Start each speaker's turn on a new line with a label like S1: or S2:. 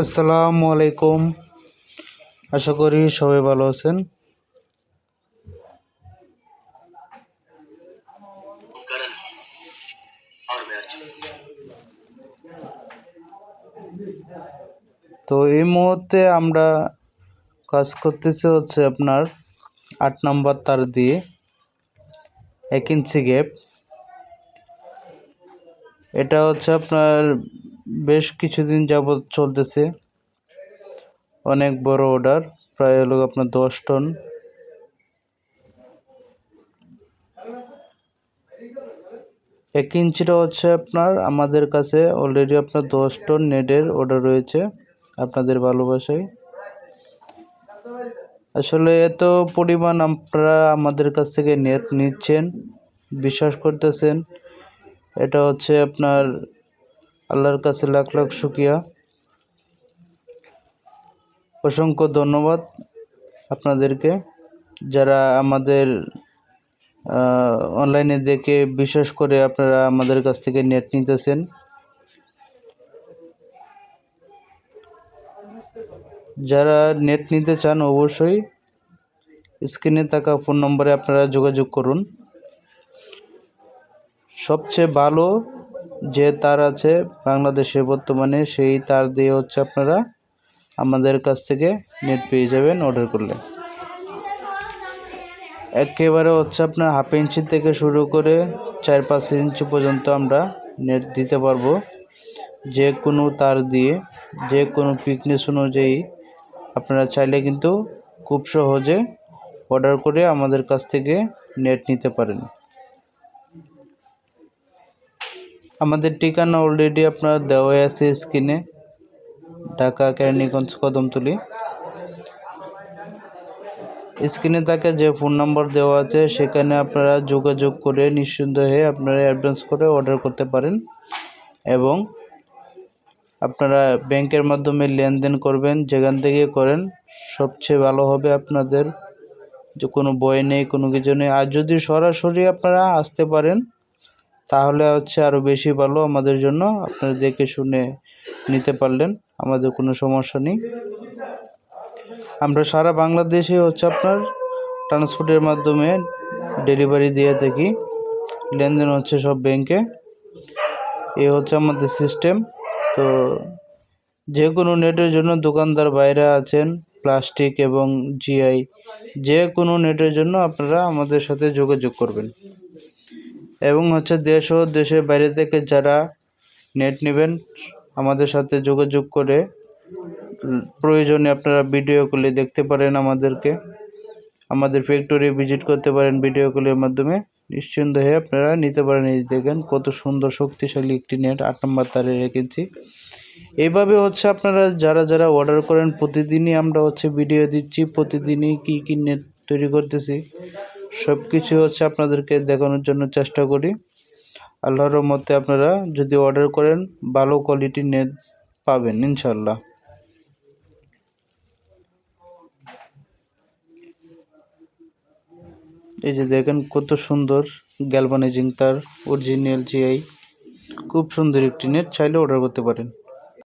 S1: আসসালামু আলাইকুম। আশা করি সবাই ভালো আছেন। তো এই মুহূর্তে আমরা কাজ করতেছি হচ্ছে আপনার আট নম্বর তার দিয়ে। এক ইঞ্চি গ্যাপ এটা হচ্ছে আপনার বেশ কিছুদিন যাবৎ চলতেছে। অনেক বড় অর্ডার প্রায় হলো আপনার দশ টন এক ইঞ্চিটা হচ্ছে আপনার, আমাদের কাছে অলরেডি আপনার দশ টন নেটের অর্ডার রয়েছে আপনাদের ভালোবাসায়। আসলে এত পরিমাণ আপনারা আমাদের কাছ থেকে নেট নিচ্ছেন, বিশ্বাস করতেছেন, এটা হচ্ছে আপনার আল্লাহর কাছে লাখ লাখ শুক্রিয়া। অসংখ্য ধন্যবাদ আপনাদেরকে। যারা আমাদের অনলাইনে দেখে বিশ্বাস করে আপনারা আমাদের কাছ থেকে নেট নিতেছেন। যারা নেট নিতে চান অবশ্যই স্ক্রিনে থাকা ফোন নম্বরে আপনারা যোগাযোগ করুন। সবচেয়ে ভালো যে তার আছে বাংলাদেশে বর্তমানে, সেই তার দিয়ে হচ্ছে আপনারা আমাদের কাছ থেকে নেট পেয়ে যাবেন অর্ডার করলে। একেবারে হচ্ছে আপনার হাফ ইঞ্চি থেকে শুরু করে চার পাঁচ ইঞ্চি পর্যন্ত আমরা নেট দিতে পারব। যে কোনো তার দিয়ে, যে কোনো পিকনেস অনুযায়ী আপনারা চাইলে কিন্তু খুব সহজে অর্ডার করে আমাদের কাছ থেকে নেট নিতে পারেন। আমাদের ঠিকানা অলরেডি আপনার দেওয়াই আছে স্ক্রিনে ঢাকা কেরানীগঞ্জ কদমতলি। স্ক্রিনে তাকে যে ফোন নাম্বার দেওয়া আছে, সেখানে আপনারা যোগাযোগ করে নিঃসন্দেহে আপনারা অ্যাডভান্স করে অর্ডার করতে পারেন এবং আপনারা ব্যাংকের মাধ্যমে লেনদেন করবেন, যেখান থেকে করেন, সবচেয়ে ভালো হবে আপনাদের যে কোনো বই নেই, কোনো কিছু নেই। আর যদি সরাসরি আপনারা আসতে পারেন তাহলে হচ্ছে আরও বেশি ভালো আমাদের জন্য। আপনারা দেখে শুনে নিতে পারলেন, আমাদের কোনো সমস্যা নেই। আমরা সারা বাংলাদেশে হচ্ছে আপনার ট্রান্সপোর্টের মাধ্যমে ডেলিভারি দিয়ে থাকি। লেনদেন হচ্ছে সব ব্যাংকে এই হচ্ছে আমাদের সিস্টেম তো যে কোনো নেটের জন্য দোকানদার বাইরে আছেন প্লাস্টিক এবং জিআই যে কোনো নেটের জন্য আপনারা আমাদের সাথে যোগাযোগ করবেন। এবং হচ্ছে দেশ ও দেশের বাইরে থেকে যারা নেট নেবেন, আমাদের সাথে যোগাযোগ করে প্রয়োজনে আপনারা ভিডিও কলে দেখতে পারেন আমাদেরকে। আমাদের ফ্যাক্টরি ভিজিট করতে পারেন ভিডিও কলের মাধ্যমে। নিশ্চিন্ত হয়ে আপনারা নিতে পারেন এই দেখেন কত সুন্দর শক্তিশালী একটি নেট আট নম্বর তারে রেখেছি। এইভাবে হচ্ছে আপনারা যারা যারা অর্ডার করেন, প্রতিদিনই আমরা হচ্ছে ভিডিও দিচ্ছি। প্রতিদিনই কী কী নেট তৈরি করতেছি সব কিছু হচ্ছে আপনাদেরকে দেখানোর জন্য চেষ্টা করি। আল্লাহর মতে আপনারা যদি অর্ডার করেন, ভালো কোয়ালিটির নেট পাবেন ইনশাল্লাহ এই যে দেখেন কত সুন্দর গ্যালভানাইজিং তার অরিজিনাল জিআই খুব সুন্দর একটি নেট চাইলে অর্ডার করতে পারেন।